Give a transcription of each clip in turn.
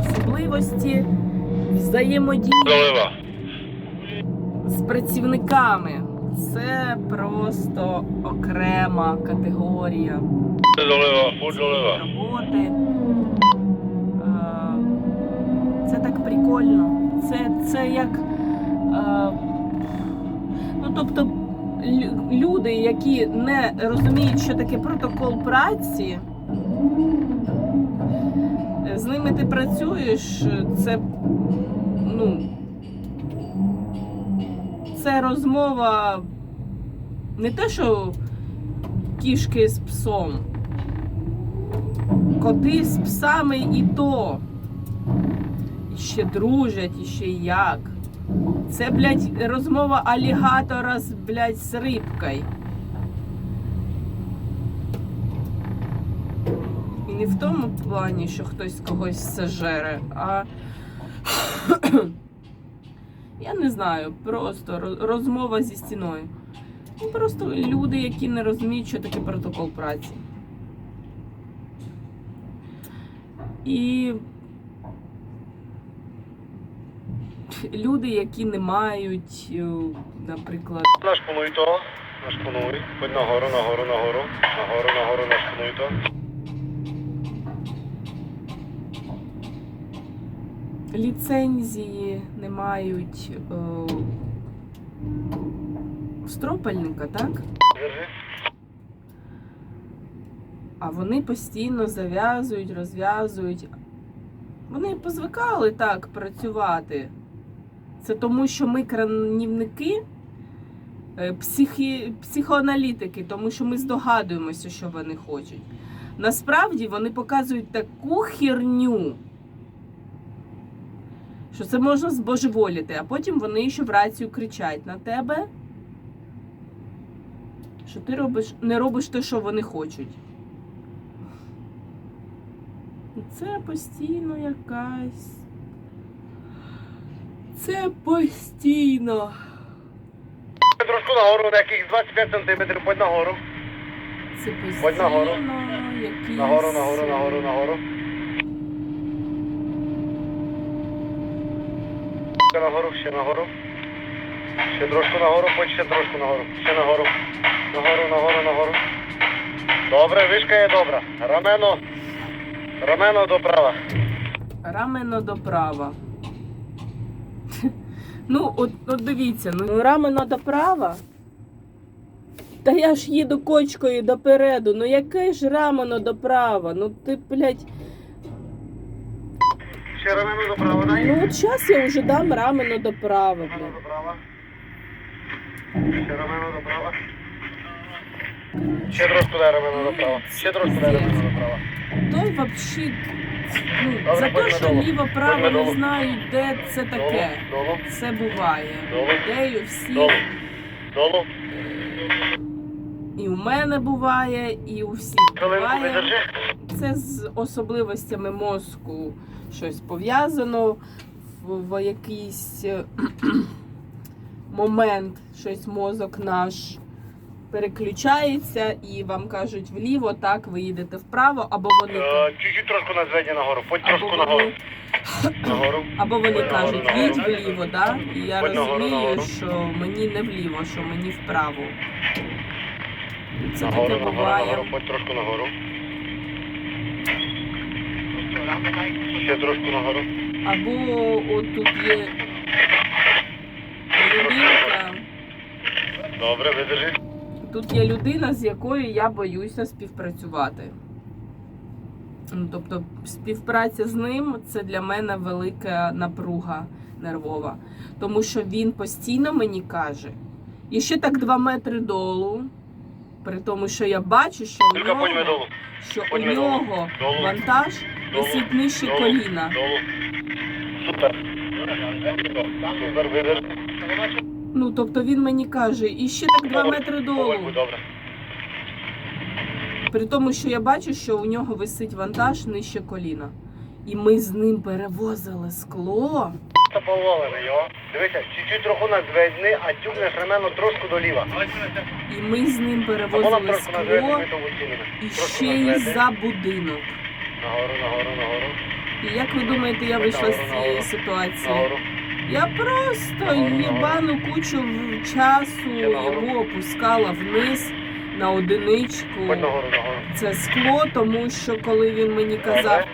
Особливості взаємодії з працівниками. Це просто окрема категорія роботи. Е, Це так прикольно. Це, це як. е, Ну, тобто, люди, які не розуміють, що таке протокол праці, з ними ти працюєш, це. Ну, це розмова не те, що кішки з псом. Коти з псами і то. І ще дружать, і ще як. Це, блядь, розмова алігатора з, блядь, з рибкою. І не в тому плані, що хтось когось сожере, а я не знаю, просто розмова зі стіною. Просто люди, які не розуміють, що таке протокол праці. І люди, які не мають, е, наприклад, Наш пануй то. Наш пануй. Будь нагору, нагору, нагору. Нагору, нагору, наш пануй то. Ліцензії, не мають е, стропальника, так? А вони постійно зав'язують, розв'язують. Вони позвикали так працювати. Це тому, що ми кранівники, е, психі, психоаналітики, тому що ми здогадуємося, що вони хочуть. Насправді вони показують таку херню, що це можна збожеволіти, а потім вони ще в рацію кричать на тебе, що ти робиш, не робиш те, що вони хочуть. І Це постійно якась. Це постійно. Трошку нагору, на яких 25 сантиметрів. Будь нагору. Це постійно нагору. якісь... Нагору, нагору, нагору, нагору. Нагору, ще нагору. Ще трошку нагору, потім ще трошку нагору. Ще нагору. Нагору, нагору, нагору. Добре, вишка є добра. Рамено. Рамено до. Рамено доправа. Ну, от, от дивіться, ну рамено доправа. Та я ж їду кочкою допереду. Ну яке ж рамено доправа? Ну ти, блядь, Ще рамено до права, дай. ну от зараз я вже дам рамено доправа, Рамено блядь. до права. Ще рамено до права. Ще трошку дай рамено до права. Ще трошку дай рамено до права. То взагалі, ну, Добре, за те, що ліво-право не долу. знають, де це таке. Долу, Це буває. Долу. Ідею всі. долу. Долу. І у мене буває, і у всіх буває. Це з особливостями мозку щось пов'язано в, в якийсь е, момент, щось мозок наш переключається і вам кажуть вліво, так, ви їдете вправо, або вони, Е, Чуть-чуть трошку на зведення нагору. Або трошку нагору. вони, Нагору. або вони кажуть, їдь вліво, да? і я Будь розумію, нагору. що мені не вліво, що мені вправо. Це Нагору, таке буває. нагору. Подь трошку нагору. Ще трошку нагору. Або от тут є людинка. Добре, видержи. Тут є людина, з якою я боюся співпрацювати. Ну, Тобто, співпраця з ним це для мене велика напруга нервова. Тому що він постійно мені каже, і ще так два метри долу. При тому, що я бачу, що у нього, що у нього вантаж Висить нижче коліна. Супер. Ну, тобто він мені каже, і ще так два метри долу. Добре. При тому, що я бачу, що у нього висить вантаж нижче коліна. І ми з ним перевозили скло. просто повалений, йо. Дивися, чуть-чуть рахунок зведни, а тюкнеш ремено трошку доліва. І ми з ним перевозили скло і ще й за будинок. Нагору, нагору, нагору, І як ви думаєте, я вийшла з цієї ситуації? Я просто їбану кучу часу його опускала вниз на одиничку. Це скло, тому що коли він мені казав,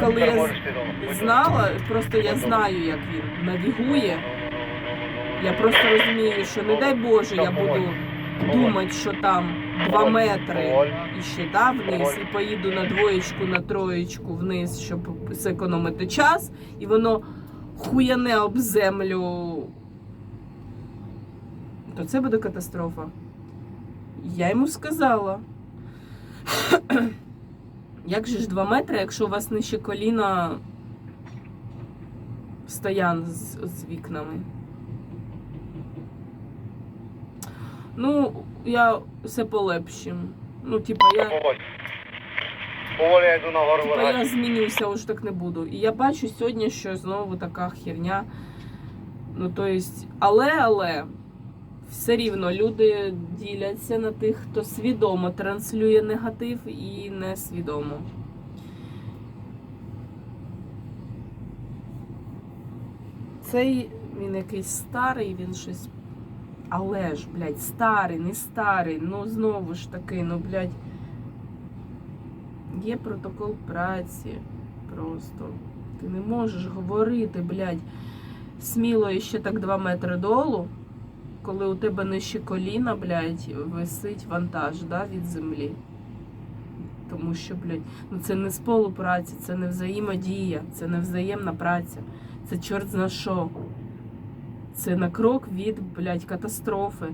коли я. Ходь знала, просто я знаю, як він навігує. Я просто розумію, що не дай Боже, я буду думати, що там 2 метри і ще да, вниз, і поїду на двоєчку, на троєчку вниз, щоб зекономити час, і воно хуяне об землю. То це буде катастрофа. Я йому сказала. Як же ж 2 метри, якщо у вас нижче коліна стоян з, з вікнами? Ну, я все полепшим. Ну, типа, я. Поволі. Поволі я йду нагору Типа я змінюся, уже так не буду. І я бачу сьогодні, що знову така херня. Ну, то есть, але, але все рівно люди діляться на тих, хто свідомо транслює негатив і несвідомо. Цей він якийсь старий, він щось. Але ж, блядь, старий, не старий, ну знову ж таки, ну, блядь. Є протокол праці. Просто. Ти не можеш говорити, блядь, сміло і ще так 2 метри долу, коли у тебе нижче коліна, блядь, висить вантаж да, від землі. Тому що, блядь, ну це не співпраця, це не взаємодія, це не взаємна праця. Це чорт зна що. Це на крок від, блядь, катастрофи.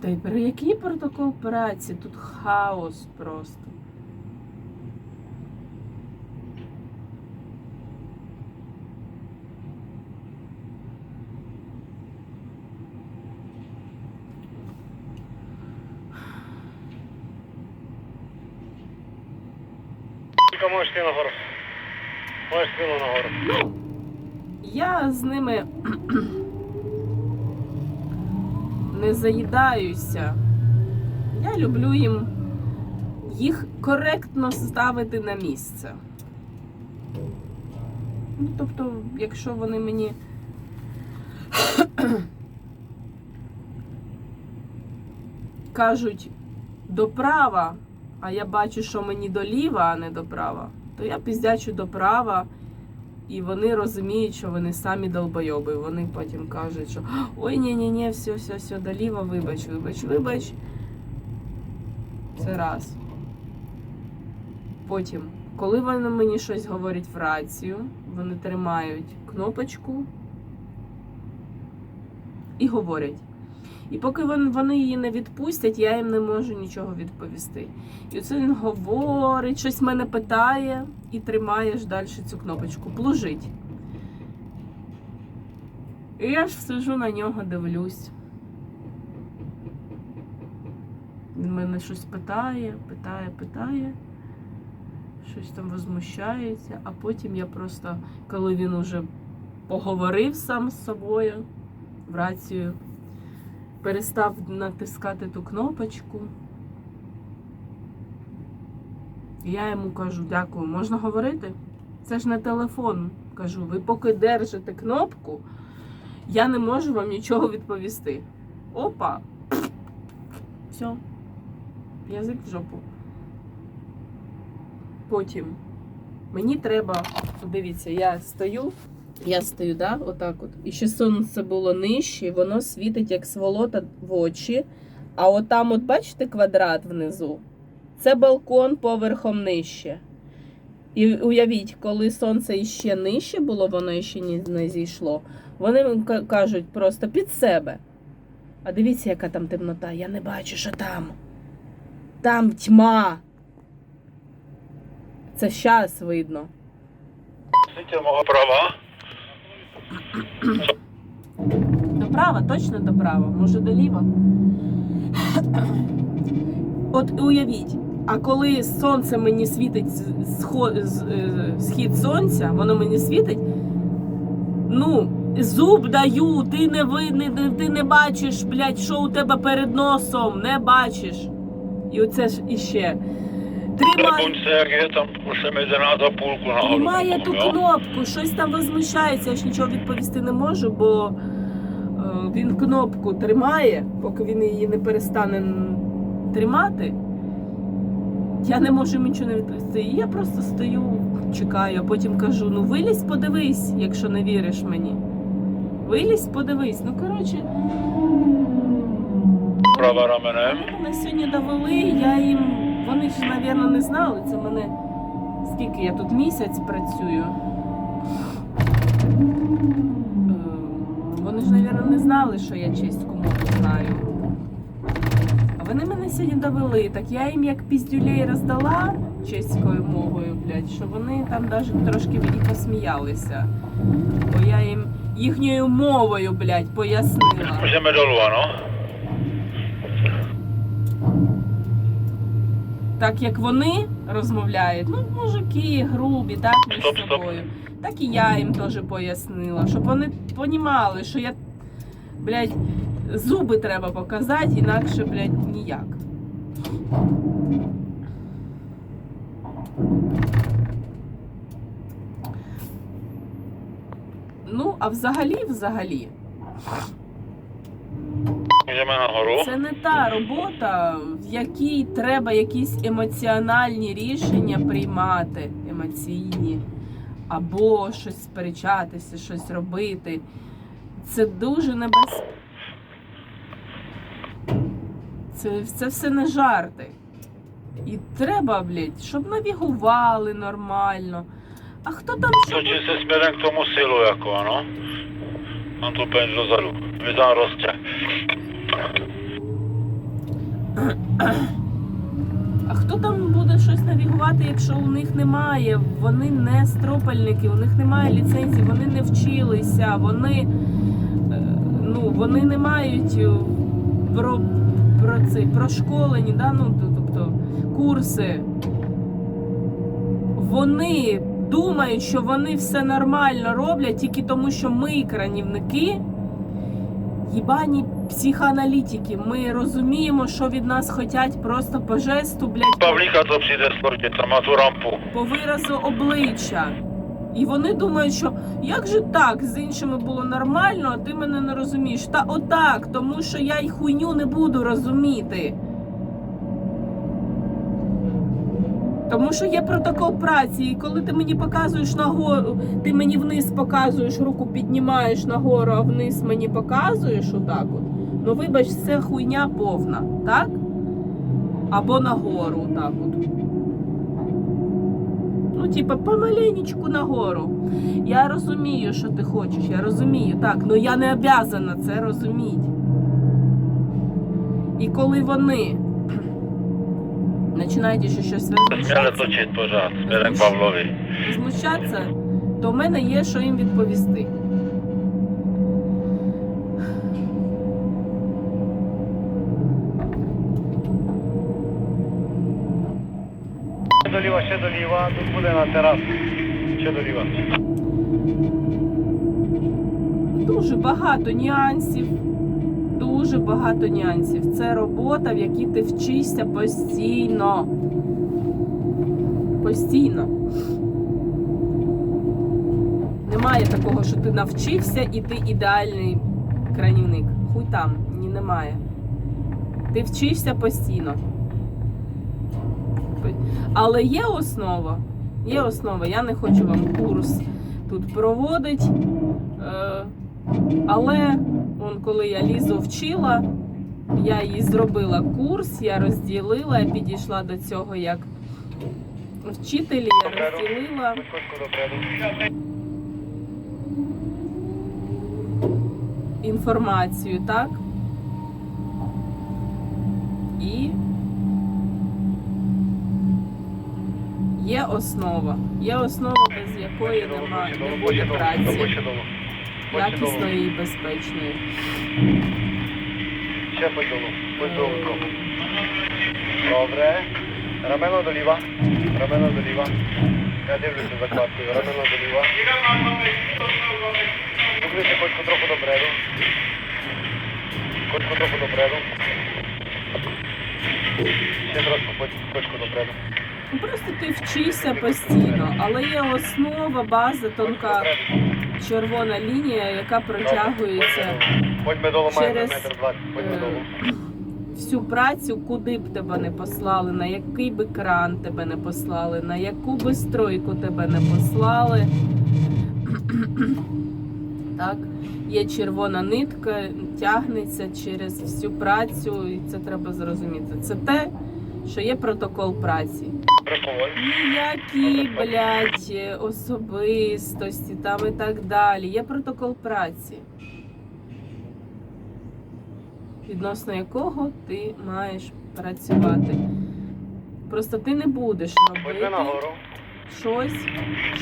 Та й про який протокол праці? Тут хаос просто. Можеш ти нагору. Можеш сміло нагору. Ну, я з ними не заїдаюся. Я люблю їм їх коректно ставити на місце. Ну, тобто, якщо вони мені кажуть доправа, а я бачу, що мені доліва, а не доправа, то я піздячу доправа. І вони розуміють, що вони самі долбойоби. Вони потім кажуть, що ой, ні, ні, ні, все, все, все, доліва, вибач, вибач, вибач. Це раз. Потім, коли вони мені щось говорять в рацію, вони тримають кнопочку і говорять. І поки вони, її не відпустять, я їм не можу нічого відповісти. І оце він говорить, щось мене питає і тримаєш далі цю кнопочку. Плужить. І я ж сижу на нього, дивлюсь. Він мене щось питає, питає, питає, щось там возмущається, а потім я просто, коли він уже поговорив сам з собою в рацію, перестав натискати ту кнопочку. Я йому кажу, дякую, можна говорити? Це ж не телефон. Кажу, ви поки держите кнопку, я не можу вам нічого відповісти. Опа. Все. Язик в жопу. Потім мені треба, дивіться, я стою, я стою, да, отак от. І ще сонце було нижче, і воно світить як сволота в очі. А от там, от бачите, квадрат внизу? Це балкон поверхом нижче. І уявіть, коли сонце іще нижче було, воно ні- не зійшло. Вони кажуть просто під себе. А дивіться, яка там темнота. Я не бачу, що там. Там тьма. Це щас видно. Сидіть мого права. Доправа, точно доправа, може доліва. От уявіть, А коли сонце мені світить е, схід сонця, воно мені світить. Ну, зуб даю, ти не ви, не, не- ти не бачиш, блядь, що у тебе перед носом, не бачиш. І оце ж іще. Тримає ту кнопку, щось там возмущається, я ж нічого відповісти не можу, бо е, він кнопку тримає, поки він її не перестане тримати. Я не можу нічого не відповісти. І я просто стою, чекаю, а потім кажу: ну вилізь, подивись, якщо не віриш мені. Вилізь, подивись. Ну, коротше, Prava ramenem. мене сьогодні довели, я їм. Вони ж, мабуть, не знали. Це мене. Скільки я тут місяць працюю. Е, Вони ж, мабуть, не знали, що я чеську мову знаю. А вони мене сьогодні довели. Так я їм як піздюлей роздала чеською мовою, блядь, що вони там навіть трошки і посміялися. Бо я їм їхньою мовою, блядь, пояснила. Так як вони розмовляють, ну, мужики грубі, так між Стоп, стоп. собою. Так і я їм теж пояснила, щоб вони понімали, що я, блядь, зуби треба показати, інакше, блядь, ніяк. Ну, а взагалі, взагалі, Můžeme nahoru. Це не та робота, якій треба якісь емоціональні рішення приймати, емоційні, або щось сперечатися, щось робити. Це дуже небезпечно. Це, це все не жарти. І треба, блядь, щоб навігували нормально. А хто там що? Točí se směrem k tomu silu, jako ano. Mám tu peněz dozadu. Vy tam rostě. А хто там буде щось навігувати, якщо у них немає? Вони не стропальники, у них немає ліцензії, вони не вчилися, вони, е, ну, вони не мають е, про, про це, прошколені, да? ну, тобто курси. Вони думають, що вони все нормально роблять тільки тому, що ми, кранівники, їбані психоаналітики. Ми розуміємо, що від нас хочуть просто по жесту, блядь, to přijde složit, tam má по виразу обличчя. І вони думають, що як же так, з іншими було нормально, а ти мене не розумієш. Та отак, тому що я й хуйню не буду розуміти. Тому що є протокол праці, і коли ти мені показуєш нагору, ти мені вниз показуєш, руку піднімаєш нагору, а вниз мені показуєш отак от. Ну вибач, це хуйня повна, так? Або нагору, так от. Ну, типа, помаленечку нагору. Я розумію, що ти хочеш, я розумію, так, але я не обязана це розуміти. І коли вони починають ще щось розміщатися, змущатися, то в мене є що їм відповісти. Доліва, ще доліва, тут буде на терасу. Ще доліва. Дуже багато нюансів. Дуже багато нюансів. Це робота, в якій ти вчишся постійно. Постійно. Немає такого, що ти навчився і ти ідеальний кранівник. Хуй там, ні, немає. Ти вчишся постійно. Але є основа. Є основа. Я не хочу вам курс тут проводити. Е, але он, коли я лізу вчила, я їй зробила курс, я розділила, я підійшла до цього як вчителі, я розділила. Інформацію, так? І є основа. Є основа, без якої нема, не буде праці якісної і безпечної. Ще по долу. По долу трохи. Добре. Рамено доліва. Рамено доліва. Я дивлюся за кладкою. Рамено доліва. Дивлюся кочку трохи допереду. Кочку трохи допереду. Ще трошки коч- кочку допереду. Ну, Просто ти вчишся постійно, але є основа, база, тонка червона лінія, яка протягується через, е, всю працю, куди б тебе не послали, на який би кран тебе не послали, на яку би стройку тебе не послали. Так, є червона нитка, тягнеться через всю працю, і це треба зрозуміти. Це те, що є протокол праці. Ніякі, блядь, особистості там і так далі. Є протокол праці, відносно якого ти маєш працювати. Просто ти не будеш робити щось,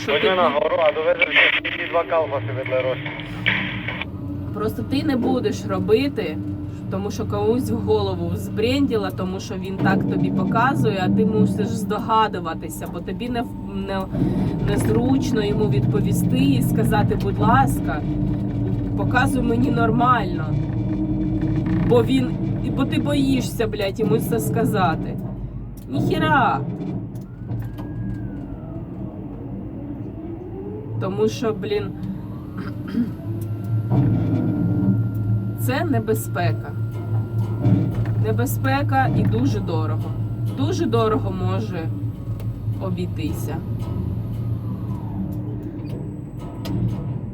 що Хоч ми тобі... нагору, а довеземося ці два калфаси ведли рості. Просто ти не будеш робити, тому що комусь в голову збренділа, тому що він так тобі показує, а ти мусиш здогадуватися, бо тобі не, не, незручно йому відповісти і сказати, будь ласка, показуй мені нормально. Бо він. Бо ти боїшся, блядь, йому це сказати. Ніхіра. Тому що, блін. Це небезпека. Небезпека і дуже дорого. Дуже дорого може обійтися.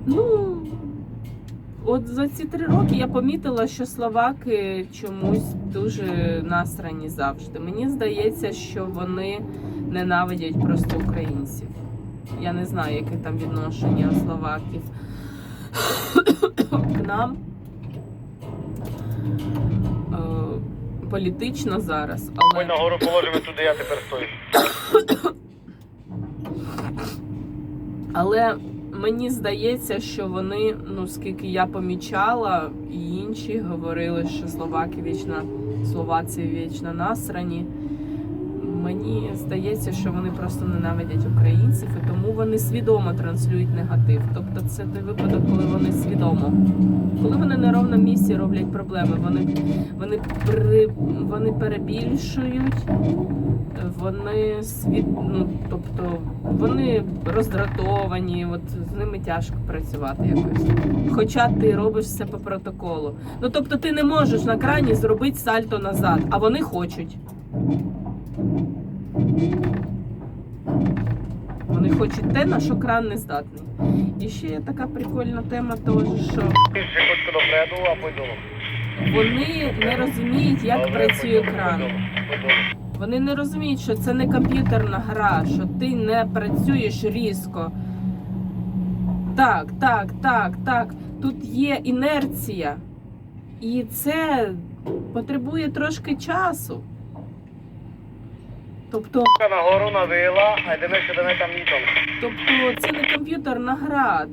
Ну, от за ці три роки я помітила, що словаки чомусь дуже насрані завжди. Мені здається, що вони ненавидять просто українців. Я не знаю, яке там відношення словаків к нам е, політично зараз, Але... Ми нагору положимо туди, я тепер стою. Але мені здається, що вони, ну скільки я помічала, і інші говорили, що словаки вічно, словаці вічно насрані. Мені здається, що вони просто ненавидять українців, і тому вони свідомо транслюють негатив. Тобто це той випадок, коли вони свідомо, коли вони на ровному місці роблять проблеми, вони, вони, при, вони перебільшують, вони свід, ну, тобто вони роздратовані, от з ними тяжко працювати якось. Хоча ти робиш все по протоколу. Ну тобто ти не можеш на крані зробити сальто назад, а вони хочуть. Вони хочуть те, на що кран не здатний. І ще є така прикольна тема, теж, що вони не розуміють, як працює кран. Вони не розуміють, що це не комп'ютерна гра, що ти не працюєш різко. Так, так, так, так. Тут є інерція. І це потребує трошки часу. Тобто, Нагору навила, а йдемо до там нітом. тобто це не комп'ютерна гра.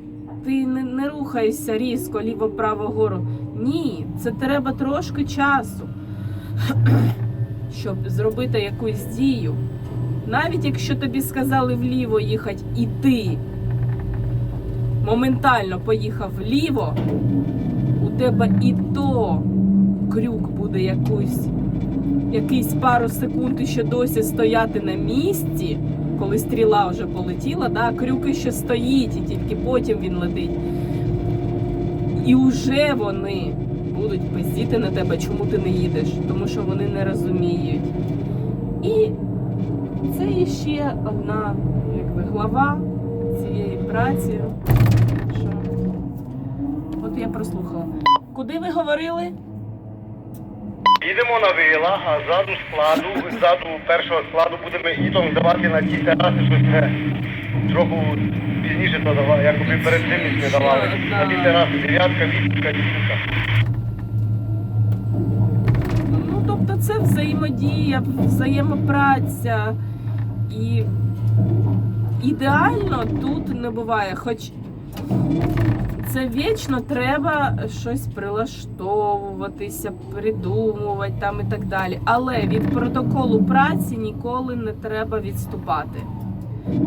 Ти не, не рухаєшся різко, ліво, право, гору. Ні, це треба трошки часу, щоб зробити якусь дію. Навіть якщо тобі сказали вліво їхати, і ти моментально поїхав вліво, у тебе і то крюк буде якусь, якийсь пару секунд і ще досі стояти на місці, коли стріла вже полетіла, да, крюк ще стоїть, і тільки потім він летить. І вже вони будуть пиздіти на тебе, чому ти не їдеш, тому що вони не розуміють. І це ще одна якби, глава цієї праці. Що... От я прослухала. Куди ви говорили? Їдемо на вила, а ззаду складу, ззаду першого складу будемо ітом здавати на ті тераси, щось трохи пізніше то давали, якоби перед цим не давали. На ті тераси, дев'ятка, вісімка, десятка. Ну, тобто це взаємодія, взаємопраця. І ідеально тут не буває. Хоч це вічно треба щось прилаштовуватися, придумувати там і так далі. Але від протоколу праці ніколи не треба відступати.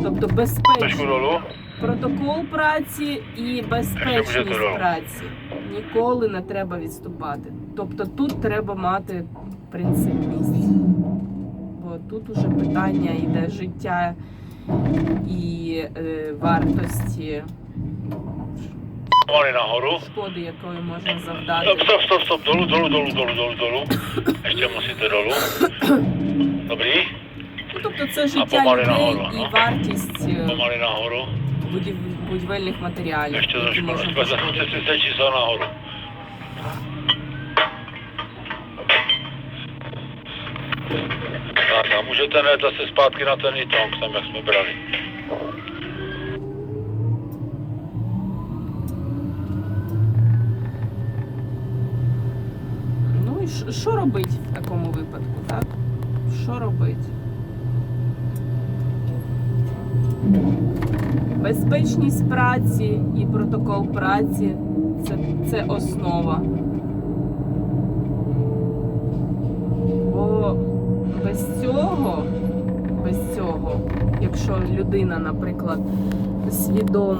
Тобто безпечно. Протокол праці і безпечність праці ніколи не треба відступати. Тобто тут треба мати принципність. Бо тут уже питання йде життя і е, вартості Pomaly nahoru. шкоди, якої можна Stop, завдати. stop, stop, stop, dolů, dolů, dolů, dolů, dolů, dolů. Ještě musíte dolů. Dobrý, Ну, тобто це життя помаly людей нагору, і ну. вартість е, pomaly nahoru. будів... будівельних матеріалів, Ještě які trošku, можна trošku, пошкодити. si se číslo nahoru. Tak a můžete net zase zpátky na ten Itong, tam jak jsme brali. Що- робити в такому випадку, так? Що робити? Безпечність праці і протокол праці це, це основа. Бо без цього, без цього, якщо людина, наприклад, свідомо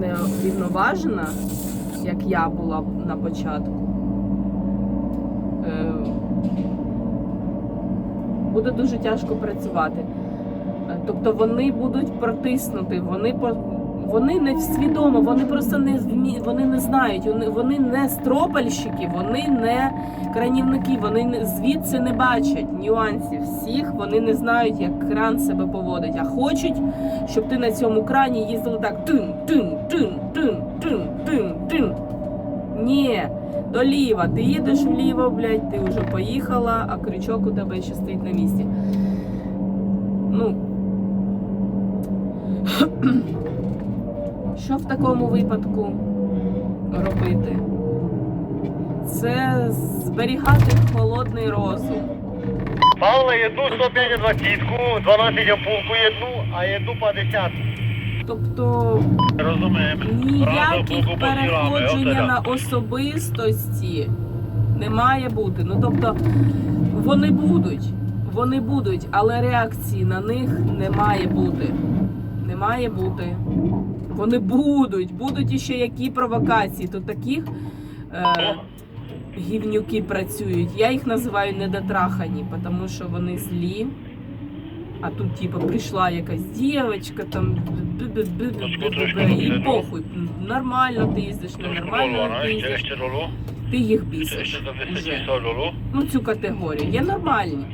не врівноважена, як я була на початку, е, буде дуже тяжко працювати. Е, Тобто вони будуть протиснути, вони вони не свідомо, вони просто не вони не знають, вони, не стропальщики, вони не кранівники, вони звідси не бачать нюансів всіх, вони не знають, як кран себе поводить, а хочуть, щоб ти на цьому крані їздили так тин, тин, тин, тин, тин, тин, тин. Ні, доліва, ти їдеш вліво, блядь, ти вже поїхала, а крючок у тебе ще стоїть на місці. Ну. Що в такому випадку робити? Це зберігати холодний розум. Павле, одну 105 20 12 ампулку одну, а одну 50. Тобто ніяких переходження на особистості не має бути. Ну тобто вони будуть, вони будуть, але реакції на них не має бути. Не має бути. Вони будуть, будуть іще які провокації. Тут таких е, гівнюки працюють. Я їх називаю недотрахані, тому що вони злі. А тут, типу, прийшла якась дівчинка, там і похуй. Нормально ти їздиш, ненормально ти їздиш. Ти їх бісиш ještě za 200 уже. Ну, цю категорію. Є нормальні.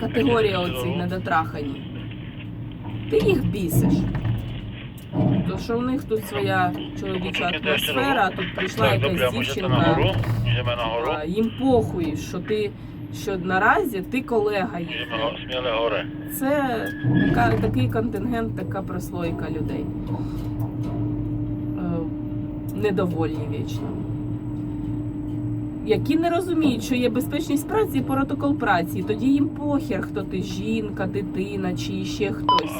Категорія оцих недотрахані. Ти їх бісиш. То що у них тут своя чоловіча атмосфера, а тут прийшла якась дівчинка. Їм похуй, що ти що наразі ти колега ho. Це така, такий контингент, така прослойка людей. Е, Недовольні вічно. Які не розуміють, що є безпечність праці і протокол праці. Тоді їм похер, хто ти жінка, дитина чи ще хтось.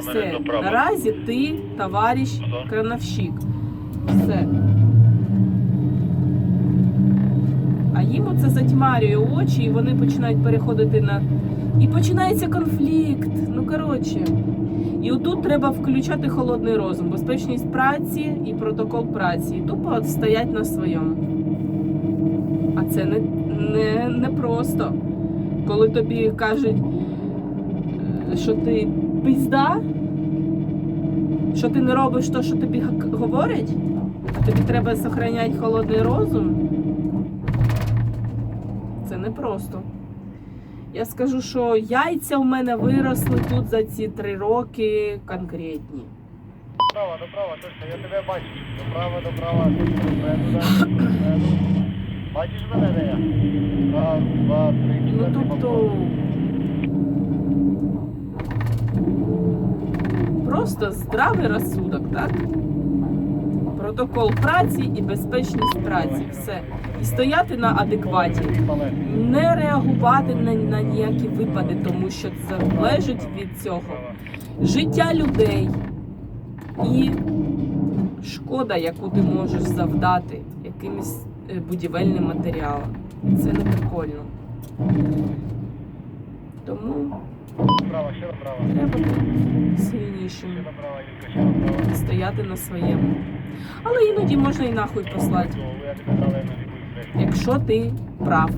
Все. Наразі ти товариш крановщик. Все. А їм оце затьмарює очі, і вони починають переходити на. І починається конфлікт. Ну коротше. І отут треба включати холодний розум, безпечність праці і протокол праці. І тупо от стоять на своєму. А це не, не, не просто. Коли тобі кажуть, е, що ти пизда, що ти не робиш те, що тобі говорять, тобі треба зберігати холодний розум. Непросто. Я скажу, що яйця в мене виросли тут за ці три роки конкретні. Доправа, доправа, точно, я тебе бачу. Доправа, доправа, точно, доправа, доправа. Бачиш мене, де я? Раз, два, три, Ну тобто. Просто здравий розсудок, так? Протокол праці і безпечність праці. Все. І стояти на адекваті. Не реагувати на, на ніякі випади, тому що це залежить від цього життя людей і шкода, яку ти можеш завдати якимось е, будівельним матеріалом. Це не прикольно. Тому треба сильнішим, стояти на своєму. Але іноді можна і нахуй послати, якщо ти прав.